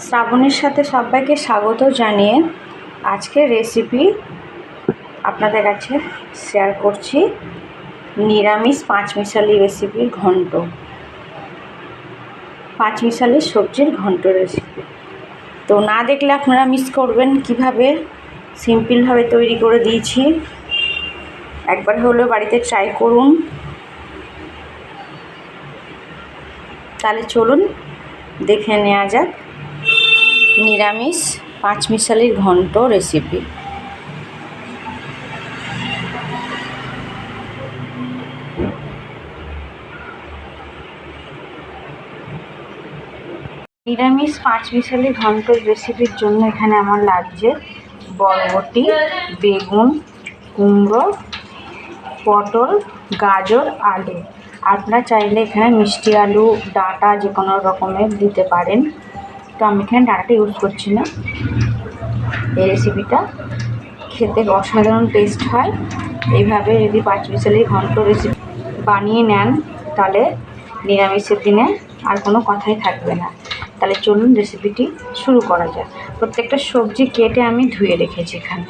শ্রাবণীর সাথে সবাইকে স্বাগত জানিয়ে আজকের রেসিপি আপনাদের কাছে শেয়ার করছি। নিরামিষ পাঁচমিশালি রেসিপির ঘন্ট। পাঁচমিশালি সবজির ঘন্ট রেসিপি তো না দেখলে আপনারা মিস করবেন কীভাবে সিম্পলভাবে তৈরি করে দিয়েছি। একবার হলেও বাড়িতে ট্রাই করুন। তাহলে চলুন, দেখে নেওয়া যাক। নিরামিষ পাঁচমিশালির ঘন্ট রেসিপি নিরামিষ পাঁচমিশালি ঘন্ট রেসিপির জন্য এখানে আমার লাগছে বরবটি, বেগুন, কুমড়ো, পটল, গাজর, আলু। আপনারা চাইলে এখানে মিষ্টি আলু, ডাঁটা যে কোনো রকমের দিতে পারেন। তো আমি এখানে ডাঁটাটা ইউজ করছি না। এই রেসিপিটা খেতে অসাধারণ টেস্ট হয়। এইভাবে যদি পাঁচ বিশালি ঘন্ট রেসিপি বানিয়ে নেন, তাহলে নিরামিষের দিনে আর কোনো কথাই থাকবে না। তাহলে চলুন রেসিপিটি শুরু করা যাক। প্রত্যেকটা সবজি কেটে আমি ধুয়ে রেখেছি এখানে।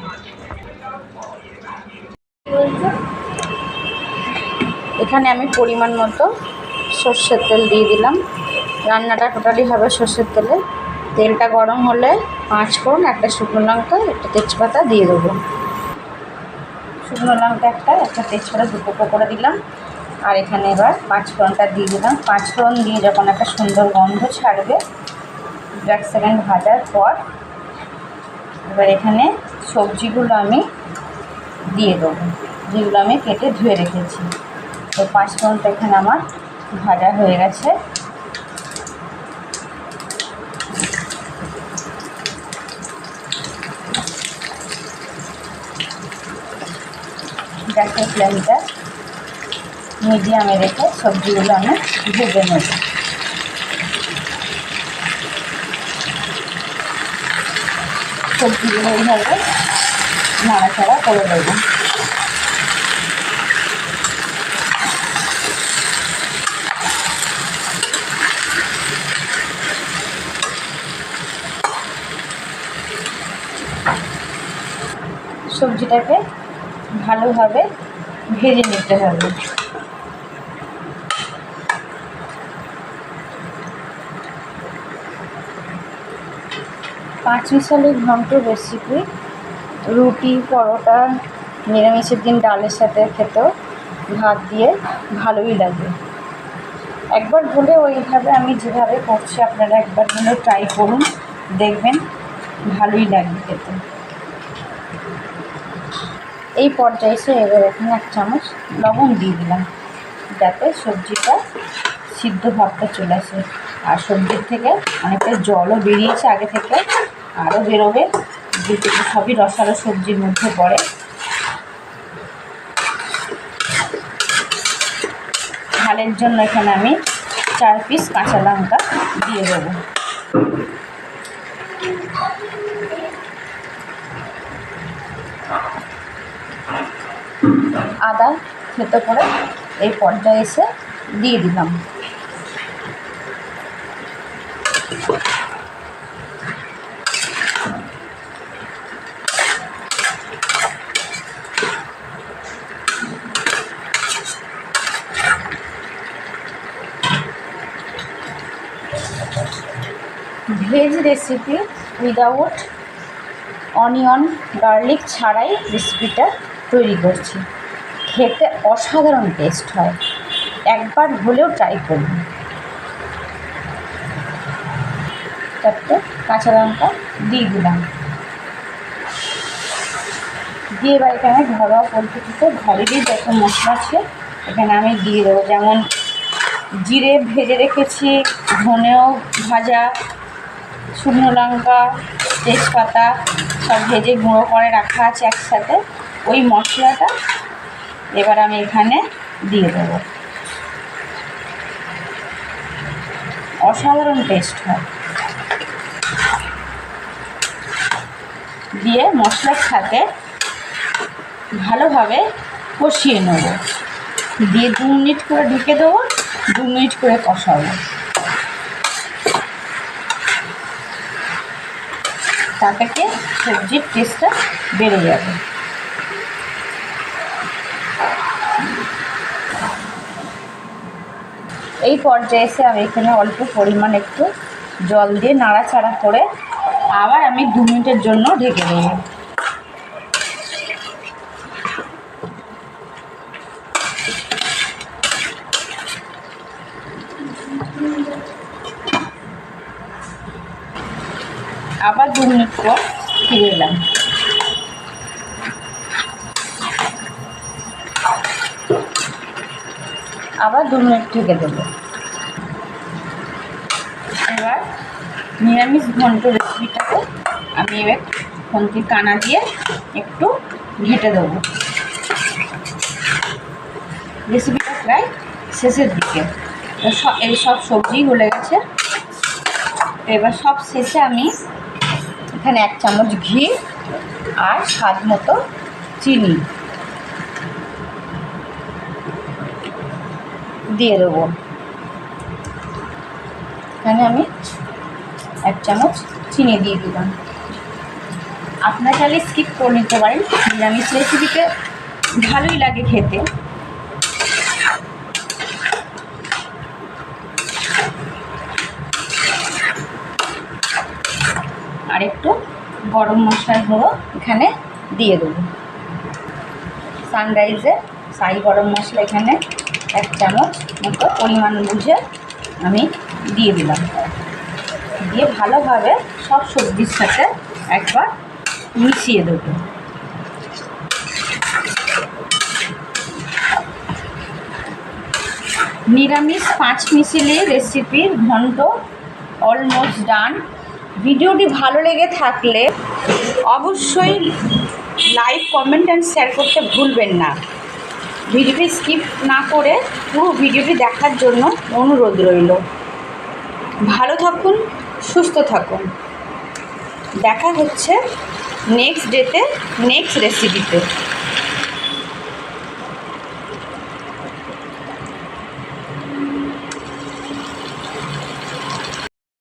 এখানে আমি পরিমাণ মতো সর্ষের তেল দিয়ে দিলাম। রান্নাটা টোটালি হবে সর্ষের তেলে। তেলটা গরম হলে পাঁচ ফোড়ন, একটা শুকনো লঙ্কা, একটা তেজপাতা দিয়ে দেবো। শুকনো লঙ্কা একটা একটা তেজপাতা দুটো করে দিলাম। আর এখানে এবার পাঁচ ফোড়নটা দিয়ে দিলাম। পাঁচ ফোড়ন দিয়ে যখন একটা সুন্দর গন্ধ ছাড়বে, দু এক সেকেন্ড ভাজার পর এবার এখানে সবজিগুলো আমি দিয়ে দেবো। যেগুলো আমি কেটে ধুয়ে রেখেছি। তো পাঁচ ফোড়নটা এখানে আমার ভাজা হয়ে গেছে। গ্যাসের ফ্লেমটা মিডিয়ামে রেখে সবজিগুলো আমি ভেজে নেব। সবজিগুলো এইভাবে নাড়াচাড়া করে দেবো সবজিটাকে ভালোভাবে ভেজে নিতে হবে। পাঁচ মিশালি ঘন্ট রেসিপি রুটি, পরোটা, নিরামিষের দিন ডালের সাথে খেতেও ভাত দিয়ে ভালোই লাগে। একবার হলে ওইভাবে আমি যেভাবে করছি আপনারা একবার হলে ট্রাই করুন, দেখবেন ভালোই লাগবে খেতে। এই পর্যায়ে এসে এবার এখানে এক চামচ লবণ দিয়ে দিলাম। যাতে সবজিটা সিদ্ধ ভাবটা চলে আসে। আর সবজির থেকে অনেকটা জলও বেরিয়েছে আগে থেকে। আরও বেরোবে। যেহেতু সবই রসালো সবজির মধ্যে পড়ে। ঝালের জন্য এখানে আমি চার পিস কাঁচা লঙ্কা দিয়ে দেবো। আদা থেতো করে এই পর্যায়ে এসে দিয়ে দিলাম। Veg recipe without onion garlic ছাড়াই রেসিপিটা তৈরি করছি। খেতে অসাধারণ টেস্ট হয়। একবার হলেও ট্রাই করুন। চারটে কাঁচা লঙ্কা দিয়ে দিলাম। দিয়ে এবার এখানে ঘরোয়া পদ্ধতিতে ঘরেরই যত মশলা আছে, এখানে আমি দিয়ে দেবো। যেমন জিরে ভেজে রেখেছি, ধনেও ভাজা, শুকনো লঙ্কা, তেজপাতা, সব ভেজে গুঁড়ো করে রাখা আছে একসাথে। ওই মশলাটা এবার আমি এখানে দিয়ে দেবো। অসাধারণ টেস্ট হয়। দিয়ে মশলার সাথে ভালোভাবে কষিয়ে নেব। দিয়ে দু মিনিট করে ঢেকে দেবো, দু মিনিট করে কষাবো। তা থেকে সবজির টেস্টটা বেড়ে যাবে। এই পর্যায়ে এসে আমি এখানে অল্প পরিমাণ একটু জল দিয়ে নাড়াচাড়া করে আবার আমি দু মিনিটের জন্য ঢেকে দেবো আবার দু মিনিট পর ফিরে এলাম। আবার দু মিনিট ঢেকে দেবো। এবার নিরামিষ ঘন্ট রেসিপিটাকে আমি এবার খন্তির কানা দিয়ে একটু ঘেটে দেবো। রেসিপিটা প্রায় শেষের দিকে। এই সব সবজি গলে গেছে। এবার সব শেষে আমি এখানে এক চামচ ঘি আর স্বাদ মতো চিনি। দিয়ে দেবো। এখানে আমি এক চামচ চিনি দিয়ে দিলাম। আপনার চাইলে স্কিপ করে নিতে পারেন। নিরামিষ রেসিপিতে ভালোই লাগে খেতে। আর একটু গরম মশলার গুঁড়ো এখানে দিয়ে দেবো। সানরাইজের সাই গরম মশলা এখানে এক চামচ মতো পরিমাণ বুঝে আমি দিয়ে দিলাম। দিয়ে ভালোভাবে সব সবজির সাথে একবার মিশিয়ে দেবো। নিরামিষ পাঁচ মিশিলি রেসিপির ঘন্ট অলমোস্ট ডান ভিডিওটি ভালো লেগে থাকলে অবশ্যই লাইক কমেন্ট অ্যান্ড শেয়ার করতে ভুলবেন না। ভিডিওটি স্কিপ না করে পুরো ভিডিওটি দেখার জন্য অনুরোধ রইল। ভালো থাকুন, সুস্থ থাকুন। দেখা হচ্ছে নেক্সট ডেতে নেক্সট রেসিপিতে